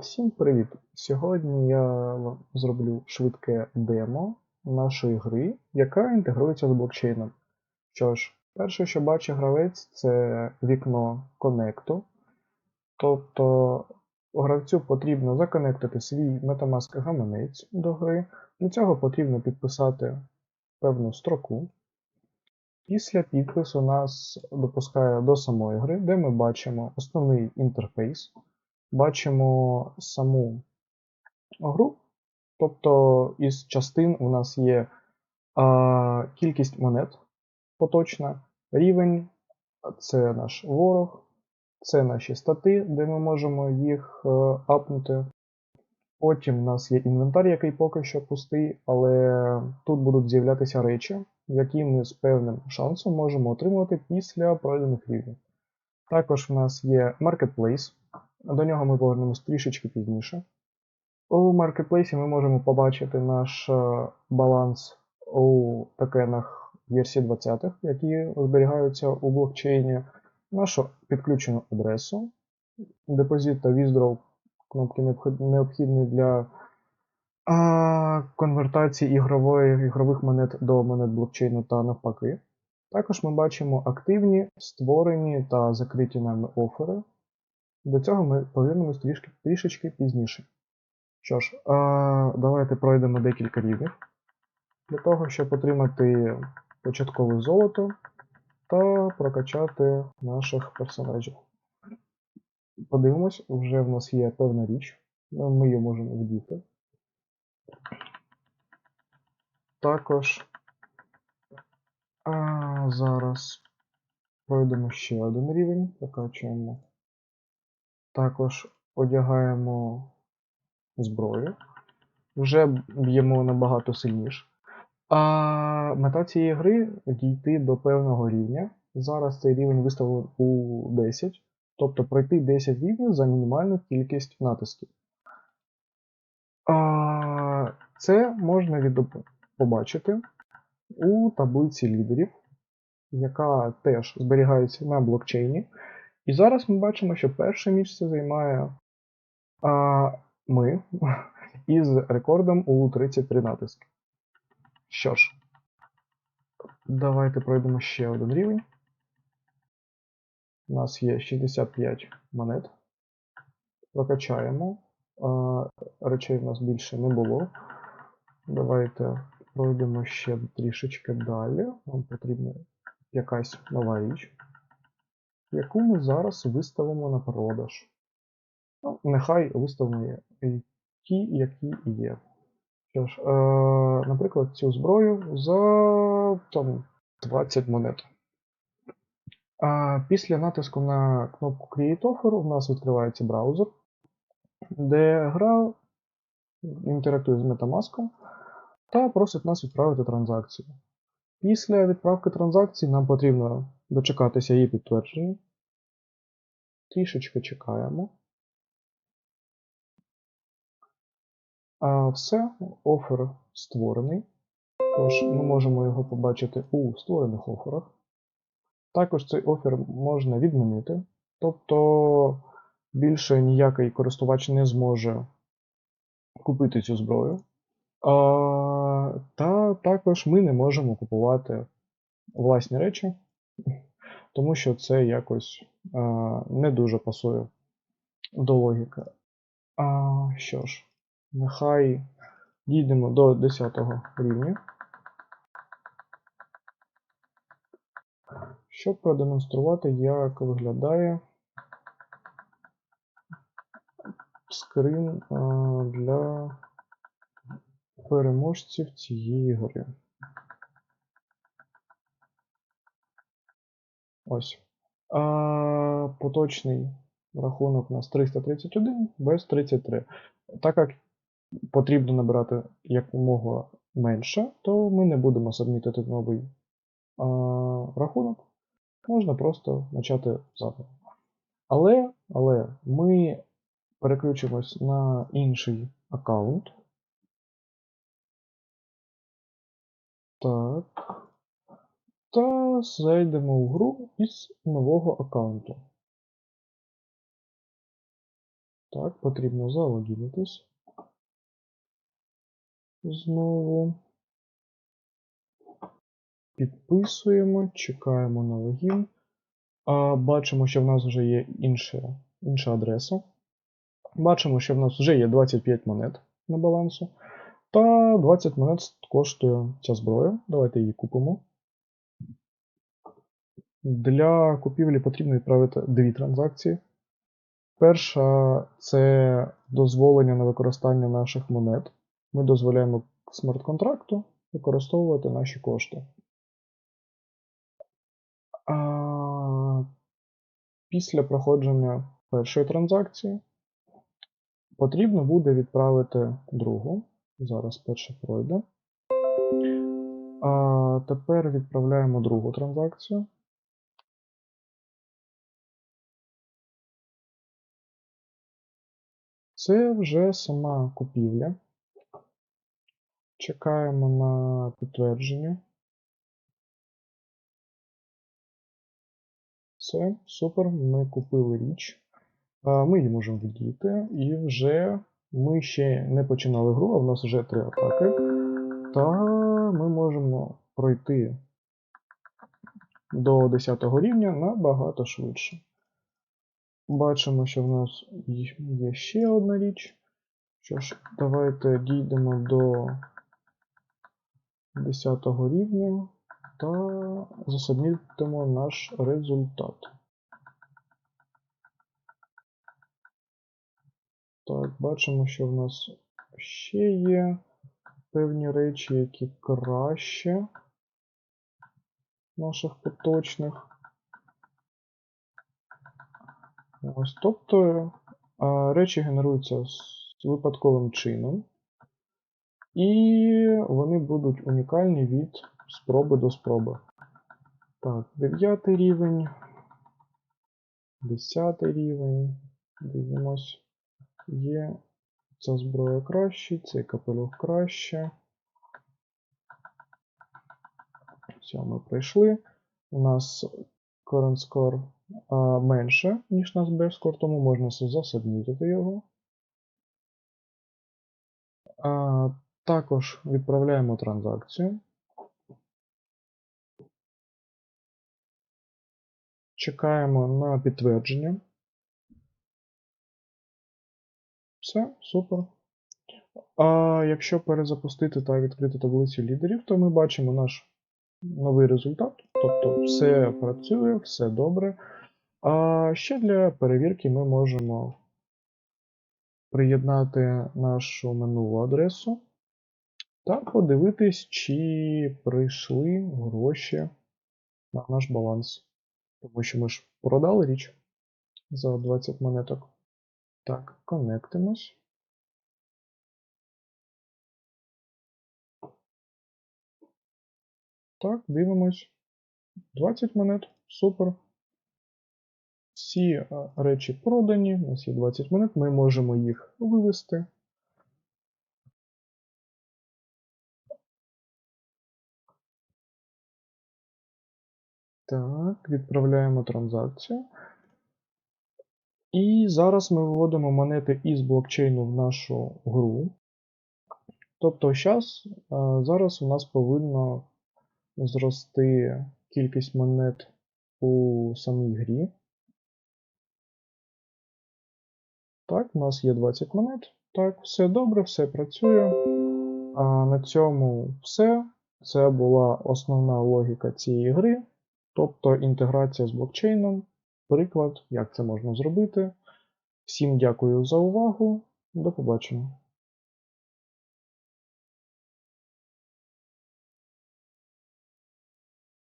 Всім привіт! Сьогодні я зроблю швидке демо нашої гри, яка інтегрується з блокчейном. Що ж, перше, що бачить гравець, це вікно конекту. Тобто гравцю потрібно законектити свій Metamask гаманець до гри. Для цього потрібно підписати певну строку. Після підпису нас допускає до самої гри, де ми бачимо основний інтерфейс бачимо саму гру. Тобто із частин у нас є а, кількість монет поточна, рівень, це наш ворог, це наші стати, де ми можемо їх е, апнути. Потім у нас є інвентар, який поки що пустий, але тут будуть з'являтися речі, які ми з певним шансом можемо отримувати після пройдених рівнів. Також в нас є Marketplace, до нього ми повернемось трішечки пізніше. У маркетплейсі ми можемо побачити наш е, баланс у токенах версії 20, які зберігаються у блокчейні, нашу підключену адресу, депозит та withdraw, кнопки необхідні для а, конвертації ігрової, ігрових монет до монет блокчейну та навпаки. Також ми бачимо активні, створені та закриті нами офери. До цього ми повернемось трішки, трішечки пізніше. Що ж, а, давайте пройдемо декілька рівнів для того, щоб отримати початкове золото та прокачати наших персонажів. Подивимось, вже в нас є певна річ, ми її можемо вдіти. Також а, зараз пройдемо ще один рівень, прокачуємо. Також одягаємо зброю. Вже б'ємо набагато сильніше. А мета цієї гри дійти до певного рівня. Зараз цей рівень виставлений у 10, тобто пройти 10 рівнів за мінімальну кількість натисків. А, Це можна від... побачити у таблиці лідерів, яка теж зберігається на блокчейні. І зараз ми бачимо, що перше місце займає а, ми із рекордом у 33 натиски. Що ж, давайте пройдемо ще один рівень. У нас є 65 монет. Прокачаємо. А, речей в нас більше не було. Давайте пройдемо ще трішечки далі. Нам потрібна якась нова річ яку ми зараз виставимо на продаж. Ну, Нехай виставимо ті, які є. Що ж, е, Наприклад, цю зброю за там, 20 монет. А Після натиску на кнопку Create Offer у нас відкривається браузер, де гра інтерактує з Metamask та просить нас відправити транзакцію. Після відправки транзакції нам потрібно дочекатися її підтвердження. Трішечки чекаємо. А Все, офер створений. Тож ми можемо його побачити у створених оферах. Також цей офер можна відмінити. Тобто більше ніякий користувач не зможе купити цю зброю. А, Та також ми не можемо купувати власні речі, тому що це якось а, не дуже пасує до логіки. А, Що ж, нехай дійдемо до 10 рівня. Щоб продемонструвати, як виглядає скрин а, для переможців цієї гри. Ось. А, Поточний рахунок у нас 331 без 33. Так як потрібно набирати якомога менше, то ми не будемо сабмітити новий а, рахунок. Можна просто почати заново. Але, але ми переключимось на інший аккаунт. Так. Та зайдемо в гру із нового аккаунту. Так, потрібно залогінитись. Знову. Підписуємо, чекаємо на логін. А, Бачимо, що в нас вже є інша, інша адреса. Бачимо, що в нас вже є 25 монет на балансу. Та 20 монет коштує ця зброя. Давайте її купимо. Для купівлі потрібно відправити дві транзакції. Перша це дозволення на використання наших монет. Ми дозволяємо смарт-контракту використовувати наші кошти. А Після проходження першої транзакції потрібно буде відправити другу. Зараз перша пройде. А Тепер відправляємо другу транзакцію. Це вже сама купівля. Чекаємо на підтвердження. Все, супер, ми купили річ. Ми її можемо видіти, і вже ми ще не починали гру, а в нас вже три атаки. Та ми можемо пройти до 10 рівня набагато швидше. Бачимо, що в нас є ще одна річ. Що ж, давайте дійдемо до 10 рівня та засобмітимо наш результат. Так, бачимо, що в нас ще є певні речі, які краще наших поточних. Ось, Тобто речі генеруються випадковим чином, і вони будуть унікальні від спроби до спроби. Так, 9 рівень, 10 рівень. Дивимось. Є ця зброя краще, цей капелюх краще. Все, ми пройшли. У нас current score менше, ніж наш score, тому можна засобмітити його. Також відправляємо транзакцію. Чекаємо на підтвердження. Все, супер. А якщо перезапустити та відкрити таблицю лідерів, то ми бачимо наш новий результат. Тобто все працює, все добре. А ще для перевірки ми можемо приєднати нашу минулу адресу та подивитись, чи прийшли гроші на наш баланс. Тому що ми ж продали річ за 20 монеток. Так, коннектимось. Так, дивимось. 20 монет. Супер. Всі речі продані. У нас є 20 монет, ми можемо їх вивести. Так, відправляємо транзакцію. І зараз ми виводимо монети із блокчейну в нашу гру. Тобто зараз, зараз у нас повинно зрости кількість монет у самій грі. Так, у нас є 20 монет. Так, все добре, все працює. А На цьому все. Це була основна логіка цієї гри, тобто інтеграція з блокчейном приклад, як це можна зробити. Всім дякую за увагу. До побачення.